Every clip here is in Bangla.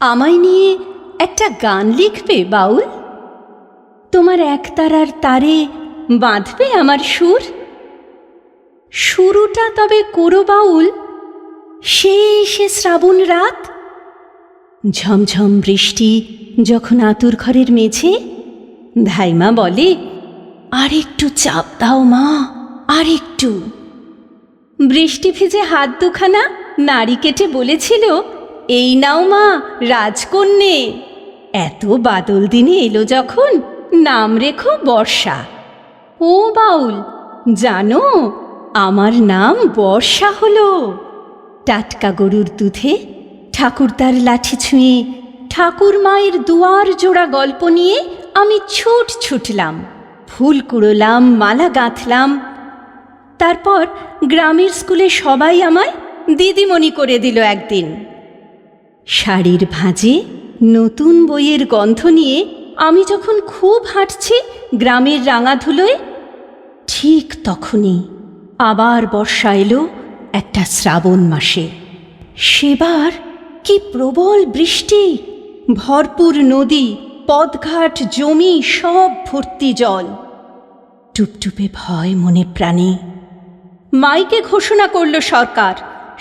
আমায় নিয়ে একটা গান লিখবে, বাউল? তোমার একতারার তারে বাঁধবে আমার সুর? শুরুটা তবে করো, বাউল। সে শ্রাবণ রাত। ঝমঝম বৃষ্টি যখন আতুর ঘরের মেঝে, ধাইমা বলে আর একটু চাপ দাও মা আর একটু বৃষ্টি ভিজে হাত দুখানা নাড়ি কেটে বলেছিল এই নাও মা, রাজকন্যে। এত বাদল দিনে এলো যখন, নাম রেখো বর্ষা। ও বাউল, জানো, আমার নাম বর্ষা হলো। টাটকা গরুর দুধে ঠাকুরদার লাঠি ছুঁয়ে, ঠাকুর মায়ের দুয়ার জোড়া গল্প নিয়ে আমি ছুট ছুটলাম, ফুল কুড়োলাম, মালা গাঁথলাম। তারপর গ্রামের স্কুলে সবাই আমায় দিদিমণি করে দিল একদিন। শাড়ির ভাঁজে নতুন বইয়ের গন্ধ নিয়ে আমি যখন খুব হাঁটছি গ্রামের রাঙাধুলোয়, ঠিক তখনই আবার বর্ষা এলো একটা শ্রাবণ মাসে। সেবার কি প্রবল বৃষ্টি, ভরপুর নদী পদঘাট জমি সব ভর্তি জল। টুপটুপে ভয় মনে প্রাণে মাইকে ঘোষণা করল সরকার,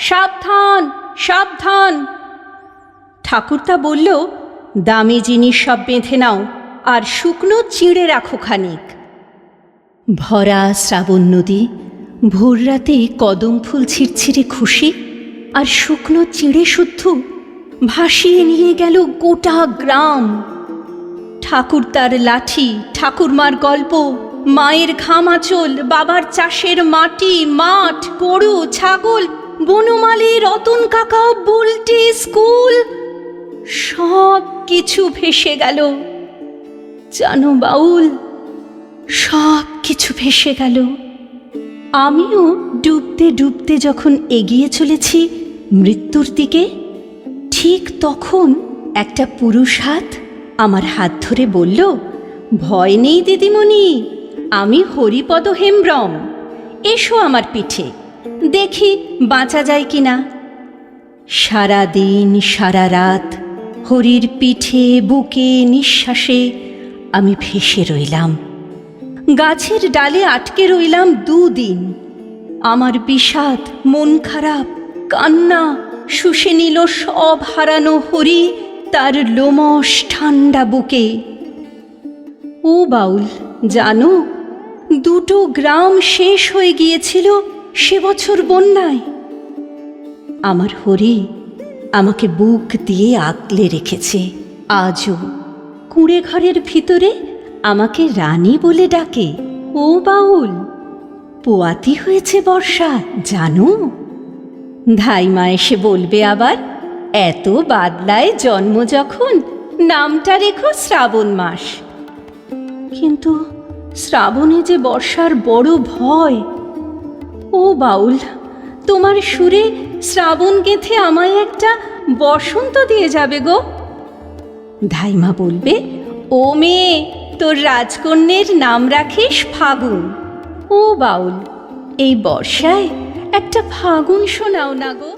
সাবধান সাবধান। ঠাকুরতা বলল দামি জিনিস সব বেঁধে নাও, আর শুকনো চিঁড়ে রাখো খানিক। ভরা শ্রাবণ নদী, ভোর রাতে কদম ফুল ছিঁড়ছিঁড়ে খুশি, আর শুকনো চিঁড়ে শুদ্ধ ভাসিয়ে নিয়ে গেল গোটা গ্রাম। ঠাকুর তার লাঠি, ঠাকুরমার গল্প, মায়ের ঘামাচল বাবার চাষের মাটি, মাঠ, গরু, ছাগল, বনমালী, রতন কাকা বুলটি, স্কুল সব কিছু ভেসে গেল। জানো বাউল, সব কিছু ভেসে গেল। আমিও ডুবতে ডুবতে যখন এগিয়ে চলেছি মৃত্যুর দিকে, ঠিক তখন একটা পুরুষ হাত আমার হাত ধরে বলল, ভয় নেই দিদিমণি, আমি হরিপদ হেমব্রম। এসো আমার পিঠে, দেখি বাঁচা যায় কিনা। সারা দিন সারা রাত হরির পিঠে, বুকে, নিঃশ্বাসে আমি ভেসে রইলাম। গাছের ডালে আটকে রইলাম দুদিন। আমার বিষাদ, মন খারাপ, কান্না, শুষে নিল সব হারানো হরি তার লোমস ঠান্ডা বুকে। ও বাউল, জানো, দুটো গ্রাম শেষ হয়ে গিয়েছিল সে বছর বন্যায়। আমার হরি আমাকে বুক দিয়ে আগলে রেখেছে। আজও কুঁড়ে ঘরের ভিতরে আমাকে রানী বলে ডাকে। ও বাউল, পোয়াতি হয়েছে বর্ষা, জানো? ধাইমা এসে বলবে আবার, এত বাদলায় জন্ম যখন, নামটা রেখো শ্রাবণ মাস। কিন্তু শ্রাবণে যে বর্ষার বড় ভয়, ও বাউল তোমার সুরে শ্রাবণ গেঁথে আমায় একটা বসন্ত দিয়ে যাবে গো। ধাইমা বলবে, ও মেয়ে, তোর রাজকন্যের নাম রাখিস ফাগুন। ও বাউল, এই বর্ষায় একটা ফাগুন শোনাও না গো।